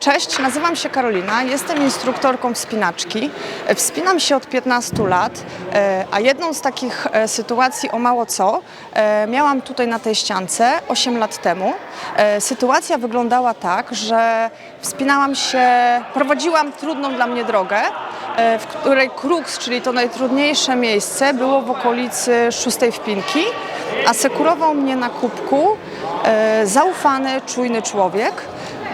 Cześć, nazywam się Karolina, jestem instruktorką wspinaczki. Wspinam się od 15 lat, e, a jedną z takich e, sytuacji o mało co e, miałam tutaj na tej ściance 8 lat temu. Sytuacja wyglądała tak, że wspinałam się, prowadziłam trudną dla mnie drogę, w której kruks, czyli to najtrudniejsze miejsce, było w okolicy szóstej wpinki, asekurował mnie na kubku zaufany, czujny człowiek.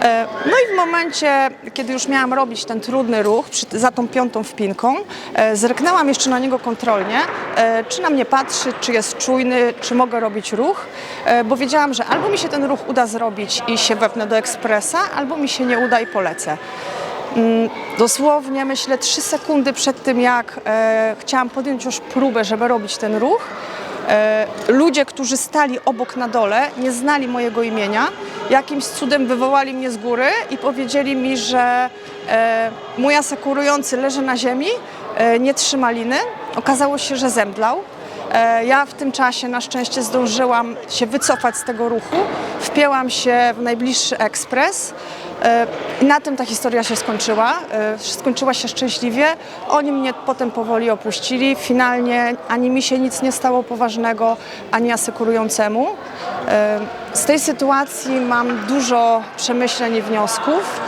E, No i w momencie, kiedy już miałam robić ten trudny ruch za tą piątą wpinką, e, zerknęłam jeszcze na niego kontrolnie, e, czy na mnie patrzy, czy jest czujny, czy mogę robić ruch, bo wiedziałam, że albo mi się ten ruch uda zrobić i się wepnę do ekspresa, albo mi się nie uda i polecę. Mm, Dosłownie myślę trzy sekundy przed tym, jak chciałam podjąć już próbę, żeby robić ten ruch, Ludzie, którzy stali obok na dole, nie znali mojego imienia. Jakimś cudem wywołali mnie z góry i powiedzieli mi, że e, mój asekurujący leży na ziemi, e, nie trzyma liny. Okazało się, że zemdlał. E, Ja w tym czasie na szczęście zdążyłam się wycofać z tego ruchu, wpięłam się w najbliższy ekspres. E, na tym ta historia się skończyła. E, Skończyła się szczęśliwie. Oni mnie potem powoli opuścili. Finalnie ani mi się nic nie stało poważnego, ani asekurującemu. E, Z tej sytuacji mam dużo przemyśleń i wniosków.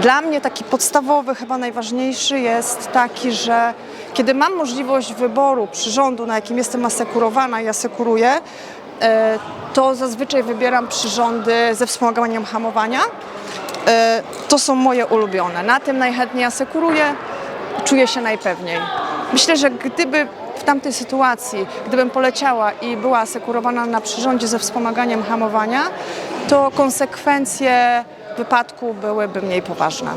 Dla mnie taki podstawowy, chyba najważniejszy jest taki, że kiedy mam możliwość wyboru przyrządu, na jakim jestem asekurowana i asekuruję, to zazwyczaj wybieram przyrządy ze wspomaganiem hamowania. E, To są moje ulubione. Na tym najchętniej asekuruję, czuję się najpewniej. Myślę, że gdyby w tamtej sytuacji, gdybym poleciała i była asekurowana na przyrządzie ze wspomaganiem hamowania, to konsekwencje wypadku byłyby mniej poważne.